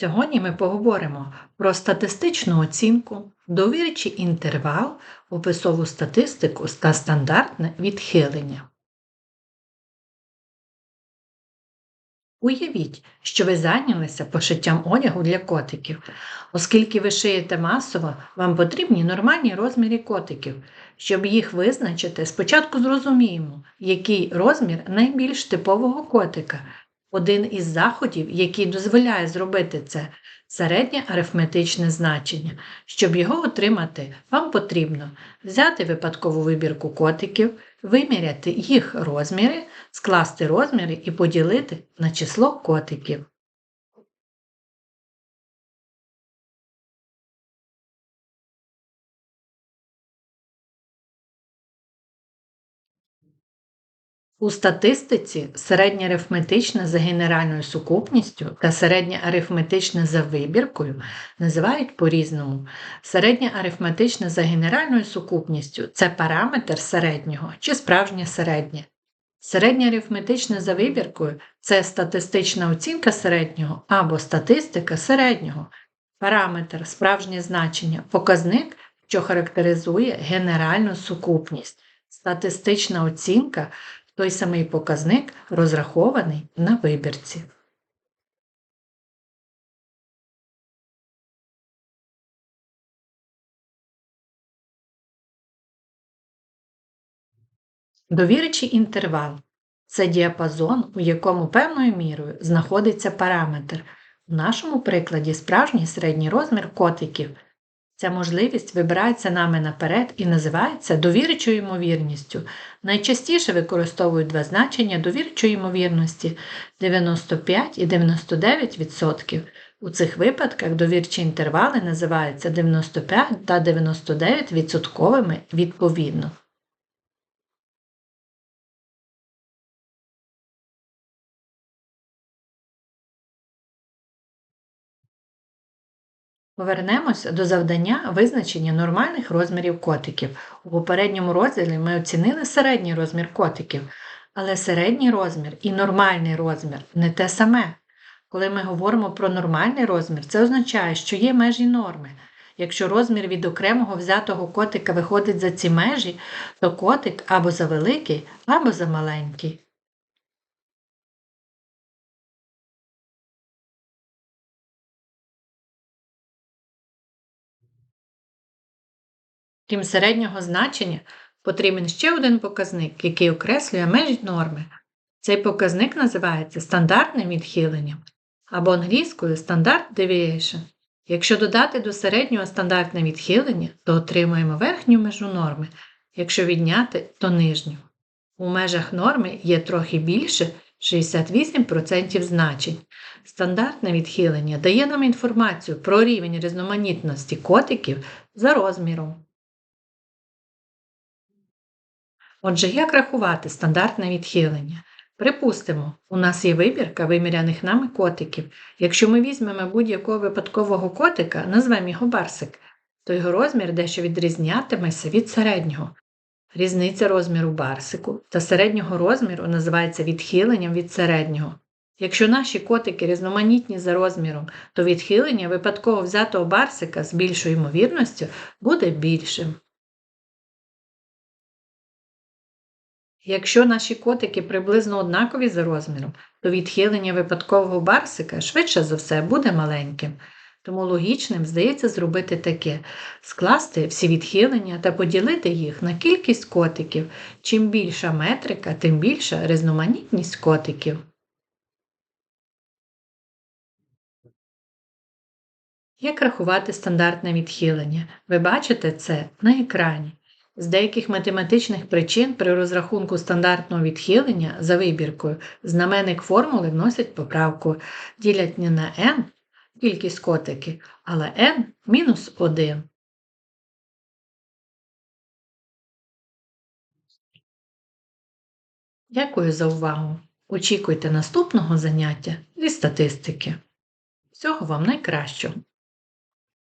Сьогодні ми поговоримо про статистичну оцінку, довірчий інтервал, описову статистику та стандартне відхилення. Уявіть, що ви зайнялися пошиттям одягу для котиків. Оскільки ви шиєте масово, вам потрібні нормальні розміри котиків. Щоб їх визначити, спочатку зрозуміємо, який розмір найбільш типового котика. Один із заходів, який дозволяє зробити це, середнє арифметичне значення. Щоб його отримати, вам потрібно взяти випадкову вибірку котиків, виміряти їх розміри, скласти розміри і поділити на число котиків. У статистиці середнє арифметичне за генеральною сукупністю та середнє арифметичне за вибіркою називають по-різному. Середнє арифметичне за генеральною сукупністю це параметр середнього чи справжнє середнє. Середнє арифметичне за вибіркою це статистична оцінка середнього або статистика середнього. Параметр справжнє значення показник, що характеризує генеральну сукупність. Статистична оцінка той самий показник розрахований на вибірці. Довірчий інтервал це діапазон, у якому певною мірою знаходиться параметр. У нашому прикладі справжній середній розмір котиків – Ця можливість вибирається нами наперед і називається довірчою ймовірністю. Найчастіше використовують два значення довірчої ймовірності 95 і 99%. У цих випадках довірчі інтервали називаються 95 та 99% відповідно. Повернемося до завдання визначення нормальних розмірів котиків. У попередньому розділі ми оцінили середній розмір котиків, але середній розмір і нормальний розмір не те саме. Коли ми говоримо про нормальний розмір, це означає, що є межі норми. Якщо розмір від окремого взятого котика виходить за ці межі, то котик або за великий, або за Крім середнього значення, потрібен ще один показник, який окреслює межі норми. Цей показник називається стандартним відхиленням або англійською Standard Deviation. Якщо додати до середнього стандартне відхилення, то отримуємо верхню межу норми, якщо відняти, то нижню. У межах норми є трохи більше 68% значень. Стандартне відхилення дає нам інформацію про рівень різноманітності котиків за розміром. Отже, як рахувати стандартне відхилення? Припустимо, у нас є вибірка виміряних нами котиків. Якщо ми візьмемо будь-якого випадкового котика, назвемо його барсик, то його розмір дещо відрізнятиметься від середнього. Різниця розміру барсику та середнього розміру називається відхиленням від середнього. Якщо наші котики різноманітні за розміром, то відхилення випадково взятого барсика з більшою ймовірністю буде більшим. Якщо наші котики приблизно однакові за розміром, то відхилення випадкового барсика швидше за все буде маленьким. Тому логічним здається зробити таке: скласти всі відхилення та поділити їх на кількість котиків. Чим більша метрика, тим більша різноманітність котиків. Як рахувати стандартне відхилення? Ви бачите це на екрані. З деяких математичних причин при розрахунку стандартного відхилення за вибіркою знаменник формули вносять поправку, ділять не на n кількість котики, але n мінус 1. Дякую за увагу! Очікуйте наступного заняття зі статистики. Всього вам найкращого!